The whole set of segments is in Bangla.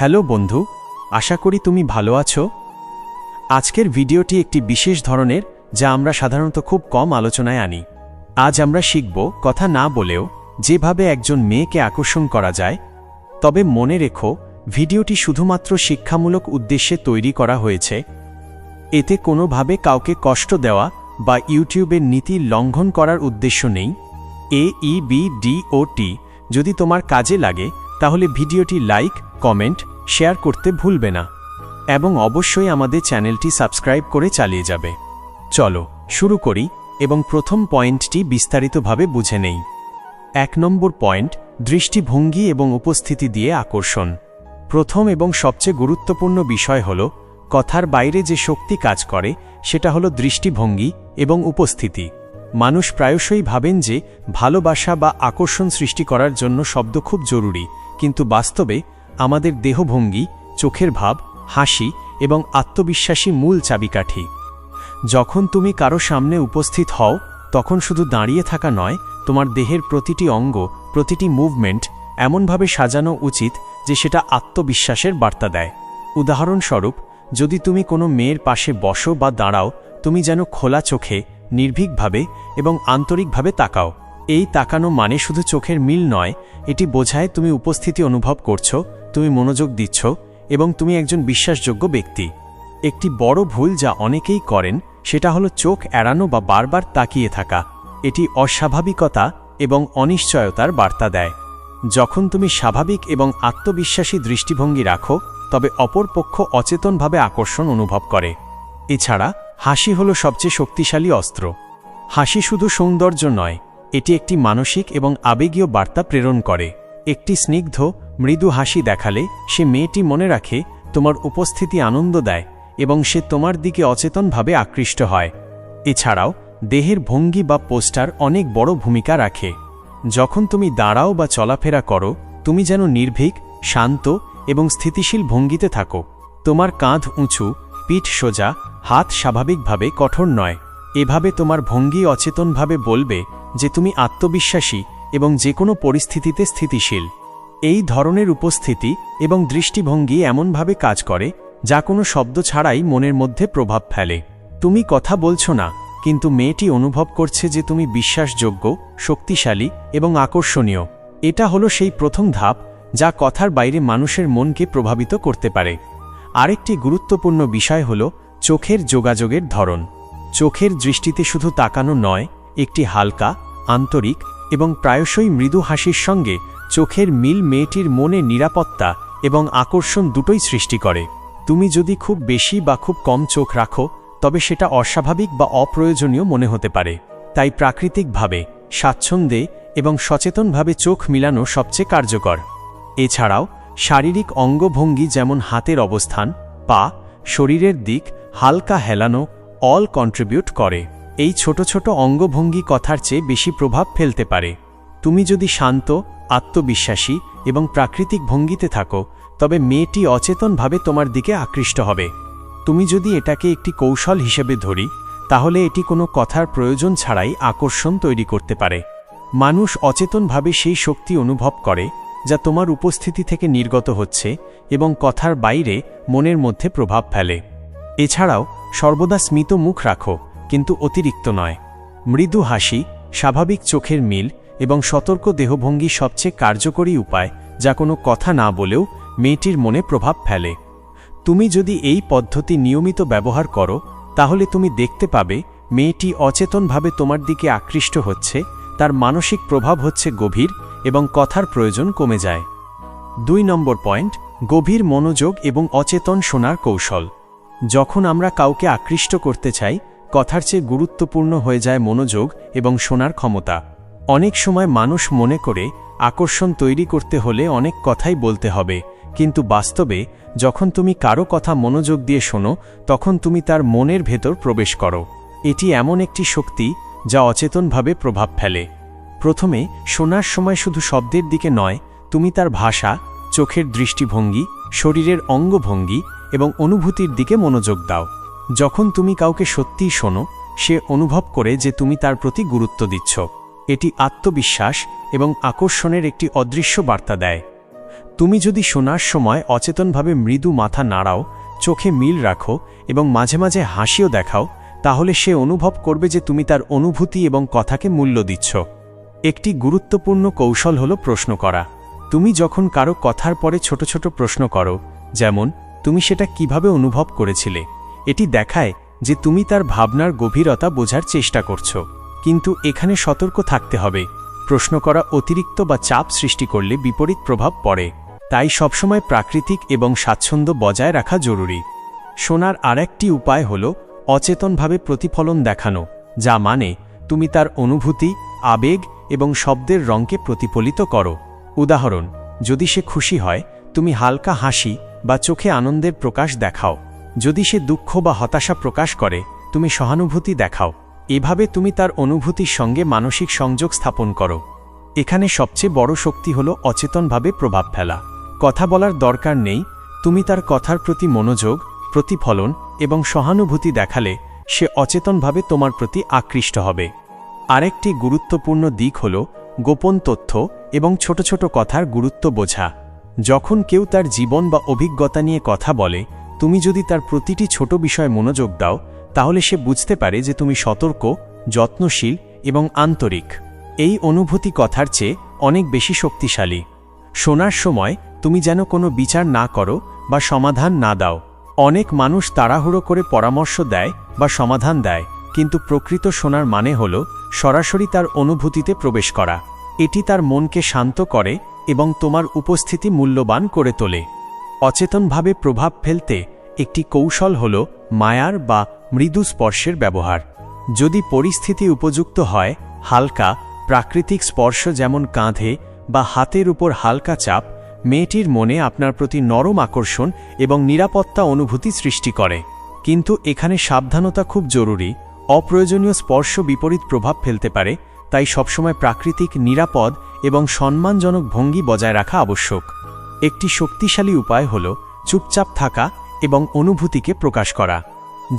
হ্যালো বন্ধু, আশা করি তুমি ভালো আছো। আজকের ভিডিওটি একটি বিশেষ ধরনের, যা আমরা সাধারণত খুব কম আলোচনায় আনি। আজ আমরা শিখব কথা না বলেও যেভাবে একজন মেয়েকে আকর্ষণ করা যায়। তবে মনে রেখো, ভিডিওটি শুধুমাত্র শিক্ষামূলক উদ্দেশ্যে তৈরি করা হয়েছে। এতে কোনোভাবে কাউকে কষ্ট দেওয়া বা ইউটিউবের নীতি লঙ্ঘন করার উদ্দেশ্য নেই। এ, ই, বি, ডি, ও, টি যদি তোমার কাজে লাগে, তাহলে ভিডিওটি লাইক, কমেন্ট শেয়ার করতে ভুলবে না। এবং অবশ্যই আমাদের চ্যানেলটি সাবস্ক্রাইব করে চালিয়ে যাবে। চলো, শুরু করি এবং প্রথম পয়েন্টটি বিস্তারিতভাবে বুঝে নেই। এক নম্বর পয়েন্ট, দৃষ্টিভঙ্গি এবং উপস্থিতি দিয়ে আকর্ষণ। প্রথম এবং সবচেয়ে গুরুত্বপূর্ণ বিষয় হল, কথার বাইরে যে শক্তি কাজ করে, সেটা হলো দৃষ্টিভঙ্গি এবং উপস্থিতি। মানুষ প্রায়শই ভাবেন যে, ভালোবাসা বা আকর্ষণ সৃষ্টি করার জন্য শব্দ খুব জরুরি, কিন্তু বাস্তবে আমাদের দেহভঙ্গি, চোখের ভাব, হাসি এবং আত্মবিশ্বাসী মূল চাবিকাঠি। যখন তুমি কারও সামনে উপস্থিত হও, তখন শুধু দাঁড়িয়ে থাকা নয়, তোমার দেহের প্রতিটি অঙ্গ, প্রতিটি মুভমেন্ট এমনভাবে সাজানো উচিত যে সেটা আত্মবিশ্বাসের বার্তা দেয়। উদাহরণস্বরূপ, যদি তুমি কোনো মেয়ের পাশে বসো বা দাঁড়াও, তুমি যেন খোলা চোখে, নির্ভীকভাবে এবং আন্তরিকভাবে তাকাও। এই তাকানো মানে শুধু চোখের মিল নয়, এটি বোঝায় তুমি উপস্থিতি অনুভব করছ, তুমি মনোযোগ দিচ্ছ, এবং তুমি একজন বিশ্বাসযোগ্য ব্যক্তি। একটি বড় ভুল যা অনেকেই করেন, সেটা হলো চোখ এড়ানো বা বারবার তাকিয়ে থাকা। এটি অস্বাভাবিকতা এবং অনিশ্চয়তার বার্তা দেয়। যখন তুমি স্বাভাবিক এবং আত্মবিশ্বাসী দৃষ্টিভঙ্গি রাখো, তবে অপর পক্ষ অচেতনভাবে আকর্ষণ অনুভব করে। এছাড়া, হাসি হল সবচেয়ে শক্তিশালী অস্ত্র। হাসি শুধু সৌন্দর্য নয় এটি একটি মানসিক এবং আবেগীয় বার্তা প্রেরণ করে। একটি স্নিগ্ধ, মৃদু হাসি দেখালে সে মেয়েটি মনে রাখে, তোমার উপস্থিতি আনন্দ দেয় এবং সে তোমার দিকে অচেতনভাবে আকৃষ্ট হয়। এছাড়াও, দেহের ভঙ্গি বা পোস্টার অনেক বড় ভূমিকা রাখে। যখন তুমি দাঁড়াও বা চলাফেরা করো, তুমি যেন নির্ভীক, শান্ত এবং স্থিতিশীল ভঙ্গিতে থাকো। তোমার কাঁধ উঁচু, পিঠ সোজা, হাত স্বাভাবিকভাবে কঠোর নয়। এভাবে তোমার ভঙ্গি অচেতনভাবে বলবে যে তুমি আত্মবিশ্বাসী এবং যে কোনো পরিস্থিতিতে স্থিতিশীল। এই ধরনের উপস্থিতি এবং দৃষ্টিভঙ্গি এমনভাবে কাজ করে, যা কোনো শব্দ ছাড়াই মনের মধ্যে প্রভাব ফেলে। তুমি কথা বলছো না, কিন্তু মেয়েটি অনুভব করছে যে তুমি বিশ্বাসযোগ্য, শক্তিশালী এবং আকর্ষণীয়। এটা হলো সেই প্রথম ধাপ, যা কথার বাইরে মানুষের মনকে প্রভাবিত করতে পারে। আরেকটি গুরুত্বপূর্ণ বিষয় হল চোখের যোগাযোগের ধরন। চোখের দৃষ্টিতে শুধু তাকানো নয়, একটি হালকা, আন্তরিক এবং প্রায়শই মৃদু হাসির সঙ্গে চোখের মিল মেয়েটির মনে নিরাপত্তা এবং আকর্ষণ দুটোই সৃষ্টি করে। তুমি যদি খুব বেশি বা খুব কম চোখ রাখো, তবে সেটা অস্বাভাবিক বা অপ্রয়োজনীয় মনে হতে পারে। তাই প্রাকৃতিকভাবে, স্বাচ্ছন্দ্যে এবং সচেতনভাবে চোখ মিলানো সবচেয়ে কার্যকর। এছাড়াও, শারীরিক অঙ্গভঙ্গি যেমন হাতের অবস্থান, পা, শরীরের দিক হালকা হেলানো অল কন্ট্রিবিউট করে। এই ছোট ছোট অঙ্গভঙ্গি কথার চেয়ে বেশি প্রভাব ফেলতে পারে। তুমি যদি শান্ত, আত্মবিশ্বাসী এবং প্রাকৃতিক ভঙ্গিতে থাকো, তবে মেয়েটি অচেতনভাবে তোমার দিকে আকৃষ্ট হবে। তুমি যদি এটাকে একটি কৌশল হিসেবে ধরি, তাহলে এটি কোনো কথার প্রয়োজন ছাড়াই আকর্ষণ তৈরি করতে পারে। মানুষ অচেতনভাবে সেই শক্তি অনুভব করে, যা তোমার উপস্থিতি থেকে নির্গত হচ্ছে এবং কথার বাইরে মনের মধ্যে প্রভাব ফেলে। এছাড়াও, সর্বদা স্মিত মুখ রাখো, কিন্তু অতিরিক্ত নয়। মৃদু হাসি, স্বাভাবিক চোখের মিল এবং সতর্ক দেহভঙ্গি সবচেয়ে কার্যকরী উপায়, যা কোনো কথা না বলেও মেয়েটির মনে প্রভাব ফেলে। তুমি যদি এই পদ্ধতি নিয়মিত ব্যবহার করো, তাহলে তুমি দেখতে পাবে, মেয়েটি অচেতনভাবে তোমার দিকে আকৃষ্ট হচ্ছে, তার মানসিক প্রভাব হচ্ছে গভীর এবং কথার প্রয়োজন কমে যায়। দুই নম্বর পয়েন্ট, গভীর মনোযোগ এবং অচেতন শোনার কৌশল। যখন আমরা কাউকে আকৃষ্ট করতে চাই, কথার চেয়ে গুরুত্বপূর্ণ হয়ে যায় মনোযোগ এবং শোনার ক্ষমতা। অনেক সময় মানুষ মনে করে, আকর্ষণ তৈরি করতে হলে অনেক কথাই বলতে হবে, কিন্তু বাস্তবে, যখন তুমি কারও কথা মনোযোগ দিয়ে শোনো, তখন তুমি তার মনের ভেতর প্রবেশ করো। এটি এমন একটি শক্তি, যা অচেতনভাবে প্রভাব ফেলে। প্রথমে, শোনার সময় শুধু শব্দের দিকে নয়, তুমি তার ভাষা, চোখের দৃষ্টিভঙ্গি, শরীরের অঙ্গভঙ্গি এবং অনুভূতির দিকে মনোযোগ দাও। যখন তুমি কাউকে সত্যিই শোনো, সে অনুভব করে যে তুমি তার প্রতি গুরুত্ব দিচ্ছ। এটি আত্মবিশ্বাস এবং আকর্ষণের একটি অদৃশ্য বার্তা দেয়। তুমি যদি শোনার সময় অচেতনভাবে মৃদু মাথা নাড়াও, চোখে মিল রাখো এবং মাঝে মাঝে হাসিও দেখাও, তাহলে সে অনুভব করবে যে তুমি তার অনুভূতি এবং কথাকে মূল্য দিচ্ছ। একটি গুরুত্বপূর্ণ কৌশল হল প্রশ্ন করা। তুমি যখন কারও কথার পরে ছোট ছোট প্রশ্ন করো, যেমন তুমি সেটা কীভাবে অনুভব করেছিলে? এটি দেখায় যে তুমি তার ভাবনার গভীরতা বোঝার চেষ্টা করছ। কিন্তু এখানে সতর্ক থাকতে হবে। প্রশ্ন করা অতিরিক্ত বা চাপ সৃষ্টি করলে বিপরীত প্রভাব পড়ে। তাই সবসময় প্রাকৃতিক এবং স্বাচ্ছন্দ্য বজায় রাখা জরুরি। শোনার আরেকটি উপায় হল অচেতনভাবে প্রতিফলন দেখানো, যা মানে তুমি তার অনুভূতি, আবেগ এবং শব্দের রঙকে প্রতিফলিত করো। উদাহরণ, যদি সে খুশি হয়, তুমি হালকা হাসি বা চোখে আনন্দের প্রকাশ দেখাও। যদি সে দুঃখ বা হতাশা প্রকাশ করে, তুমি সহানুভূতি দেখাও। এভাবে তুমি তার অনুভূতির সঙ্গে মানসিক সংযোগ স্থাপন করো। এখানে সবচেয়ে বড় শক্তি হল অচেতনভাবে প্রভাব ফেলা। কথা বলার দরকার নেই, তুমি তার কথার প্রতি মনোযোগ, প্রতিফলন এবং সহানুভূতি দেখালে, সে অচেতনভাবে তোমার প্রতি আকৃষ্ট হবে। আরেকটি গুরুত্বপূর্ণ দিক হল গোপন তথ্য এবং ছোট ছোট কথার গুরুত্ব বোঝা। যখন কেউ তার জীবন বা অভিজ্ঞতা নিয়ে কথা বলে, তুমি যদি তার প্রতিটি ছোট বিষয়ে মনোযোগ দাও, তাহলে সে বুঝতে পারে যে তুমি সতর্ক, যত্নশীল এবং আন্তরিক। এই অনুভূতি কথার চেয়ে অনেক বেশি শক্তিশালী। শোনার সময় তুমি যেন কোনো বিচার না করো বা সমাধান না দাও। অনেক মানুষ তাড়াহুড়ো করে পরামর্শ দেয় বা সমাধান দেয়, কিন্তু প্রকৃত শোনার মানে হল সরাসরি তার অনুভূতিতে প্রবেশ করা। এটি তার মনকে শান্ত করে এবং তোমার উপস্থিতি মূল্যবান করে তোলে। অচেতনভাবে প্রভাব ফেলতে একটি কৌশল হল মায়ার বা মৃদু স্পর্শের ব্যবহার। যদি পরিস্থিতি উপযুক্ত হয়, হালকা, প্রাকৃতিক স্পর্শ যেমন কাঁধে বা হাতের উপর হালকা চাপ, মেয়েটির মনে আপনার প্রতি নরম আকর্ষণ এবং নিরাপত্তা অনুভূতি সৃষ্টি করে। কিন্তু এখানে সাবধানতা খুব জরুরি। অপ্রয়োজনীয় স্পর্শ বিপরীত প্রভাব ফেলতে পারে তাই সবসময় প্রাকৃতিক, নিরাপদ এবং সম্মানজনক ভঙ্গি বজায় রাখা আবশ্যক। একটি শক্তিশালী উপায় হল চুপচাপ থাকা এবং অনুভূতিকে প্রকাশ করা।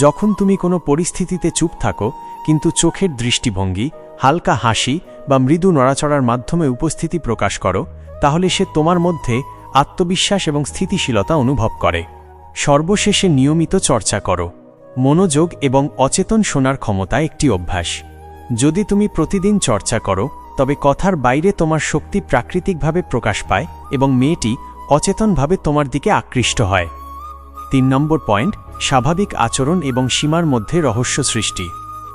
যখন তুমি কোনো পরিস্থিতিতে চুপ থাকো, কিন্তু চোখের দৃষ্টিভঙ্গি, হালকা হাসি বা মৃদু নড়াচড়ার মাধ্যমে উপস্থিতি প্রকাশ করো, তাহলে সে তোমার মধ্যে আত্মবিশ্বাস এবং স্থিতিশীলতা অনুভব করে। সর্বশেষে নিয়মিত চর্চা করো। মনোযোগ এবং অচেতন শোনার ক্ষমতা একটি অভ্যাস। যদি তুমি প্রতিদিন চর্চা করো, তবে কথার বাইরে তোমার শক্তি প্রাকৃতিকভাবে প্রকাশ পায় এবং মেয়েটি অচেতনভাবে তোমার দিকে আকৃষ্ট হয়। তিন নম্বর পয়েন্ট, স্বাভাবিক আচরণ এবং সীমার মধ্যে রহস্য সৃষ্টি।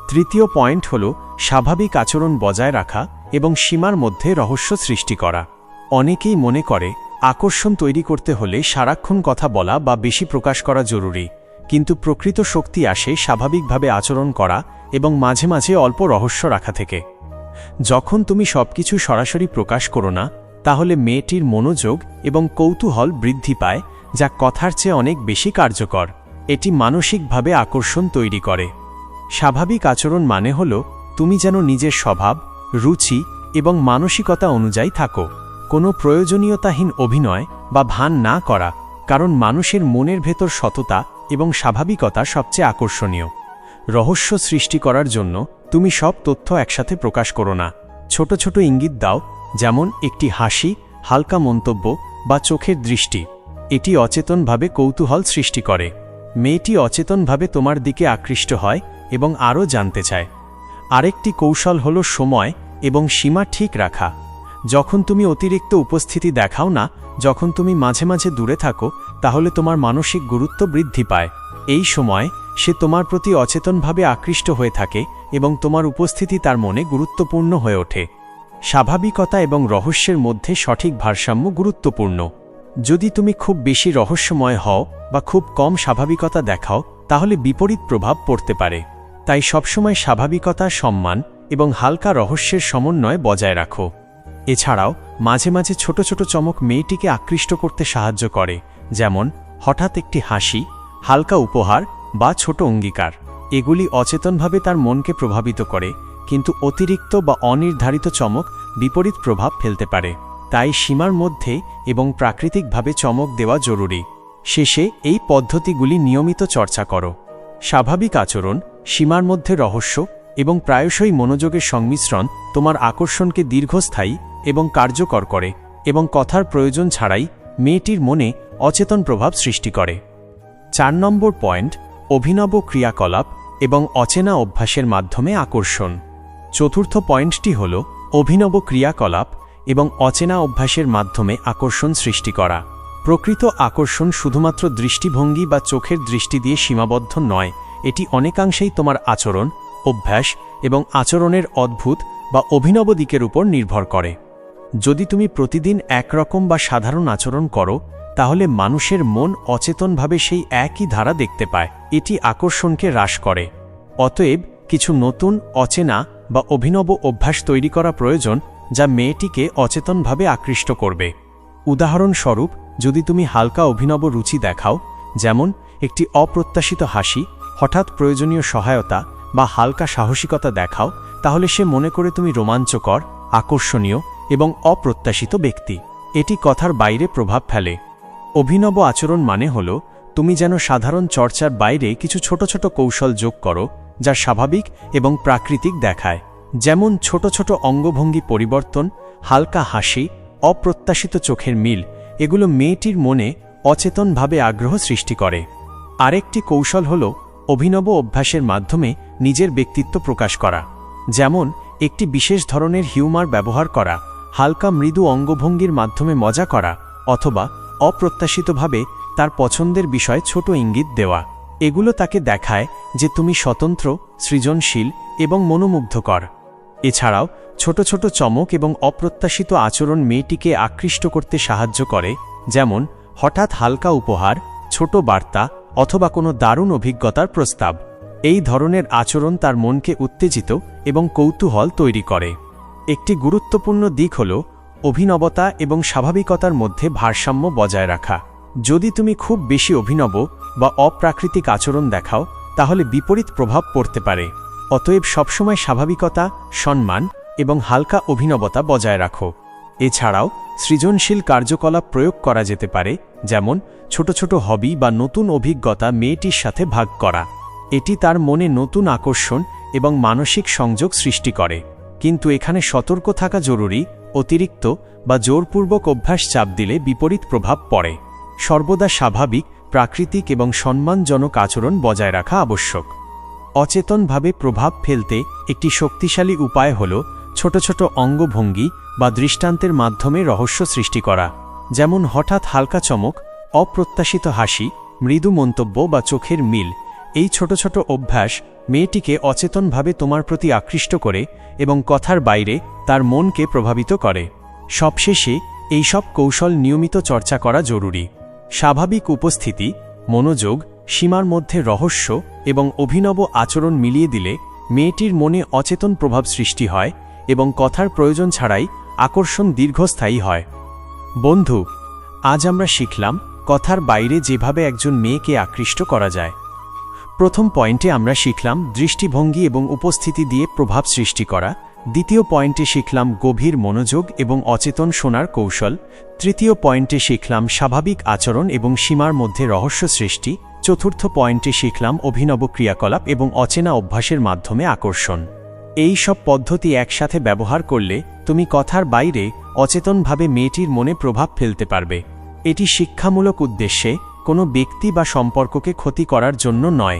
তৃতীয় পয়েন্ট হল, স্বাভাবিক আচরণ বজায় রাখা এবং সীমার মধ্যে রহস্য সৃষ্টি করা। অনেকেই মনে করে, আকর্ষণ তৈরি করতে হলে সারাক্ষণ কথা বলা বা বেশি প্রকাশ করা জরুরি। কিন্তু প্রকৃত শক্তি আসে স্বাভাবিকভাবে আচরণ করা এবং মাঝে মাঝে অল্প রহস্য রাখা থেকে। যখন তুমি সবকিছু সরাসরি প্রকাশ করো না, তাহলে মেয়েটির মনোযোগ এবং কৌতূহল বৃদ্ধি পায়, যা কথার চেয়ে অনেক বেশি কার্যকর। এটি মানসিকভাবে আকর্ষণ তৈরি করে। স্বাভাবিক আচরণ মানে হল, তুমি যেন নিজের স্বভাব, রুচি এবং মানসিকতা অনুযায়ী থাকো। কোনো প্রয়োজনীয়তাহীন অভিনয় বা ভান না করা, কারণ মানুষের মনের ভেতর সততা এবং স্বাভাবিকতা সবচেয়ে আকর্ষণীয়। রহস্য সৃষ্টি করার জন্য তুমি সব তথ্য একসাথে প্রকাশ করো না। ছোট ছোট ইঙ্গিত দাও, যেমন একটি হাসি, হালকা মন্তব্য বা চোখের দৃষ্টি। এটি অচেতনভাবে কৌতূহল সৃষ্টি করে। মেয়েটি অচেতনভাবে তোমার দিকে আকৃষ্ট হয় এবং আরও জানতে চায়। আরেকটি কৌশল হল সময় এবং সীমা ঠিক রাখা। যখন তুমি অতিরিক্ত উপস্থিতি দেখাও না, যখন তুমি মাঝে মাঝে দূরে থাকো, তাহলে তোমার মানসিক গুরুত্ব বৃদ্ধি পায়। এই সময়, সে তোমার প্রতি অচেতনভাবে আকৃষ্ট হয়ে থাকে এবং তোমার উপস্থিতি তার মনে গুরুত্বপূর্ণ হয়ে ওঠে। স্বাভাবিকতা এবং রহস্যের মধ্যে সঠিক ভারসাম্য গুরুত্বপূর্ণ। যদি তুমি খুব বেশি রহস্যময় হও বা খুব কম স্বাভাবিকতা দেখাও, তাহলে বিপরীত প্রভাব পড়তে পারে। তাই সবসময় স্বাভাবিকতা, সম্মান এবং হালকা রহস্যের সমন্বয় বজায় রাখো। এছাড়াও, মাঝে মাঝে ছোট ছোট চমক মেয়েটিকে আকৃষ্ট করতে সাহায্য করে, যেমন, হঠাৎ একটি হাসি, হালকা উপহার বা ছোট অঙ্গীকার। এগুলি অচেতনভাবে তার মনকে প্রভাবিত করে, কিন্তু অতিরিক্ত বা অনির্ধারিত চমক বিপরীত প্রভাব ফেলতে পারে। তাই সীমার মধ্যে এবং প্রাকৃতিকভাবে চমক দেওয়া জরুরি। শেষে এই পদ্ধতিগুলি নিয়মিত চর্চা করো। স্বাভাবিক আচরণ, সীমার মধ্যে রহস্য এবং প্রায়শই মনোযোগের সংমিশ্রণ তোমার আকর্ষণকে দীর্ঘস্থায়ী এবং কার্যকর করে এবং কথার প্রয়োজন ছাড়াই মেয়েটির মনে অচেতন প্রভাব সৃষ্টি করে। চার নম্বর পয়েন্ট, অভিনব ক্রিয়াকলাপ এবং অচেনা অভ্যাসের মাধ্যমে আকর্ষণ। চতুর্থ পয়েন্টটি হল অভিনব ক্রিয়াকলাপ এবং অচেনা অভ্যাসের মাধ্যমে আকর্ষণ সৃষ্টি করা। প্রকৃত আকর্ষণ শুধুমাত্র দৃষ্টিভঙ্গি বা চোখের দৃষ্টি দিয়ে সীমাবদ্ধ নয়, এটি অনেকাংশেই তোমার আচরণ, অভ্যাস এবং আচরণের অদ্ভুত বা অভিনব দিকের উপর নির্ভর করে। যদি তুমি প্রতিদিন একরকম বা সাধারণ আচরণ করো, তাহলে মানুষের মন অচেতনভাবে সেই একই ধারা দেখতে পায়, এটি আকর্ষণকে হ্রাস করে। অতএব, কিছু নতুন, অচেনা বা অভিনব অভ্যাস তৈরি করা প্রয়োজন, যা মেয়েটিকে অচেতনভাবে আকৃষ্ট করবে। উদাহরণস্বরূপ, যদি তুমি হালকা অভিনব রুচি দেখাও, যেমন একটি অপ্রত্যাশিত হাসি, হঠাৎ প্রয়োজনীয় সহায়তা বা হালকা সাহসিকতা দেখাও, তাহলে সে মনে করে তুমি রোমাঞ্চকর, আকর্ষণীয় এবং অপ্রত্যাশিত ব্যক্তি। এটি কথার বাইরে প্রভাব ফেলে। অভিনব আচরণ মানে হল, তুমি যেন সাধারণ চর্চার বাইরে কিছু ছোট ছোট কৌশল যোগ করো, যা স্বাভাবিক এবং প্রাকৃতিক দেখায়। যেমন ছোট ছোট অঙ্গভঙ্গি পরিবর্তন, হালকা হাসি, অপ্রত্যাশিত চোখের মিল, এগুলো মেয়েটির মনে অচেতনভাবে আগ্রহ সৃষ্টি করে। আরেকটি কৌশল হল অভিনব অভ্যাসের মাধ্যমে নিজের ব্যক্তিত্ব প্রকাশ করা। যেমন, একটি বিশেষ ধরনের হিউমার ব্যবহার করা হালকা মৃদু অঙ্গভঙ্গির মাধ্যমে মজা করা অথবা অপ্রত্যাশিতভাবে তার পছন্দের বিষয়ে ছোট ইঙ্গিত দেওয়া। এগুলো তাকে দেখায় যে তুমি স্বতন্ত্র, সৃজনশীল এবং মনোমুগ্ধকর। এছাড়াও ছোট ছোট চমক এবং অপ্রত্যাশিত আচরণ মেয়েটিকে আকৃষ্ট করতে সাহায্য করে, যেমন হঠাৎ হালকা উপহার, ছোট বার্তা অথবা কোনো দারুণ অভিজ্ঞতার প্রস্তাব। এই ধরনের আচরণ তার মনকে উত্তেজিত এবং কৌতূহল তৈরি করে। একটি গুরুত্বপূর্ণ দিক হল অভিনবতা এবং স্বাভাবিকতার মধ্যে ভারসাম্য বজায় রাখা। যদি তুমি খুব বেশি অভিনব বা অপ্রাকৃতিক আচরণ দেখাও, তাহলে বিপরীত প্রভাব পড়তে পারে। অতএব সবসময় স্বাভাবিকতা, সম্মান এবং হালকা অভিনবতা বজায় রাখো। এছাড়াও সৃজনশীল কার্যকলাপ প্রয়োগ করা যেতে পারে, যেমন ছোট ছোট হবি বা নতুন অভিজ্ঞতা মেয়েটির সাথে ভাগ করা। এটি তার মনে নতুন আকর্ষণ এবং মানসিক সংযোগ সৃষ্টি করে। কিন্তু এখানে সতর্ক থাকা জরুরি, অতিরিক্ত বা জোরপূর্বক অভ্যাস চাপ দিলে বিপরীত প্রভাব পড়ে। সর্বদা স্বাভাবিক, প্রাকৃতিক এবং সম্মানজনক আচরণ বজায় রাখা আবশ্যক। অচেতনভাবে প্রভাব ফেলতে একটি শক্তিশালী উপায় হল ছোট ছোট অঙ্গভঙ্গি বা দৃষ্টান্তের মাধ্যমে রহস্য সৃষ্টি করা, যেমন হঠাৎ হালকা চমক, অপ্রত্যাশিত হাসি, মৃদু মন্তব্য বা চোখের মিল। এই ছোট ছোট অভ্যাস মেয়েটিকে অচেতনভাবে তোমার প্রতি আকৃষ্ট করে এবং কথার বাইরে তার মনকে প্রভাবিত করে। সবশেষে, এইসব কৌশল নিয়মিত চর্চা করা জরুরি। স্বাভাবিক উপস্থিতি, মনোযোগ, সীমার মধ্যে রহস্য এবং অভিনব আচরণ মিলিয়ে দিলে মেয়েটির মনে অচেতন প্রভাব সৃষ্টি হয় এবং কথার প্রয়োজন ছাড়াই আকর্ষণ দীর্ঘস্থায়ী হয়। বন্ধু, আজ আমরা শিখলাম কথার বাইরে যেভাবে একজন মেয়েকে আকৃষ্ট করা যায়। প্রথম পয়েন্টে আমরা শিখলাম দৃষ্টিভঙ্গি এবং উপস্থিতি দিয়ে প্রভাব সৃষ্টি করা। দ্বিতীয় পয়েন্টে শিখলাম গভীর মনোযোগ এবং অচেতন শোনার কৌশল। তৃতীয় পয়েন্টে শিখলাম স্বাভাবিক আচরণ এবং সীমার মধ্যে রহস্য সৃষ্টি। চতুর্থ পয়েন্টে শিখলাম অভিনব ক্রিয়াকলাপ এবং অচেনা অভ্যাসের মাধ্যমে আকর্ষণ। এই সব পদ্ধতি একসাথে ব্যবহার করলে তুমি কথার বাইরে অচেতনভাবে মেয়েটির মনে প্রভাব ফেলতে পারবে। এটি শিক্ষামূলক উদ্দেশ্যে কোনো ব্যক্তি বা সম্পর্ককে ক্ষতি করার জন্য নয়।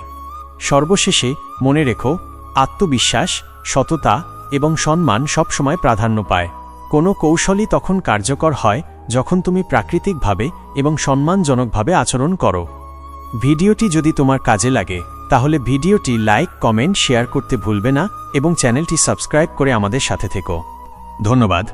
সর্বশেষে মনে রেখো, আত্মবিশ্বাস, সততা এবং সম্মান সবসময় প্রাধান্য পায়। কোনো কৌশলই তখন কার্যকর হয় যখন তুমি প্রাকৃতিকভাবে এবং সম্মানজনকভাবে আচরণ করো। ভিডিওটি যদি তোমার কাজে লাগে, তাহলে ভিডিওটি লাইক, কমেন্ট, শেয়ার করতে ভুলবে না এবং চ্যানেলটি সাবস্ক্রাইব করে আমাদের সাথে থেকো। ধন্যবাদ।